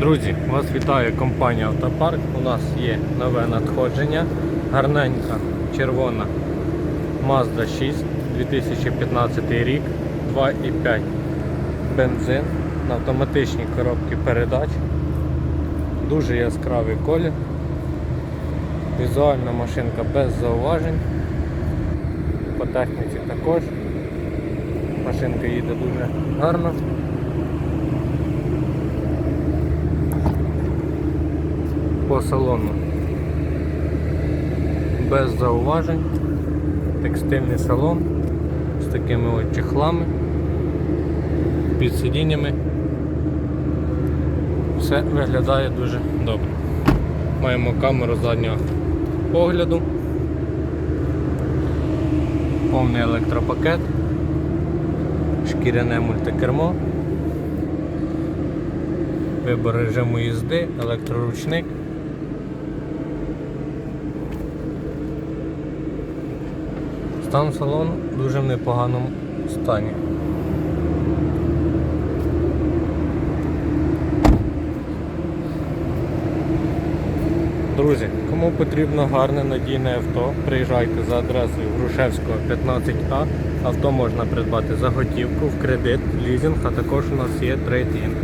Друзі, вас вітає компанія Автопарк. У нас є нове надходження. Гарненька червона Mazda 6 2015 рік, 2,5 бензин на автоматичній коробці передач. Дуже яскравий колір. Візуальна машинка без зауважень. По техніці також. Машинка їде дуже гарно. По салону без зауважень. Текстильний салон з такими от чехлами, під сидіннями. Все виглядає дуже добре. Маємо камеру заднього погляду, повний електропакет, шкіряне мультикермо, вибор режиму їзди, електроручник. Стан салону дуже в непоганому стані. Друзі, кому потрібно гарне надійне авто, приїжджайте за адресою Грушевського 15А. Авто можна придбати за готівку, в кредит, лізинг, а також у нас є трейд-ін.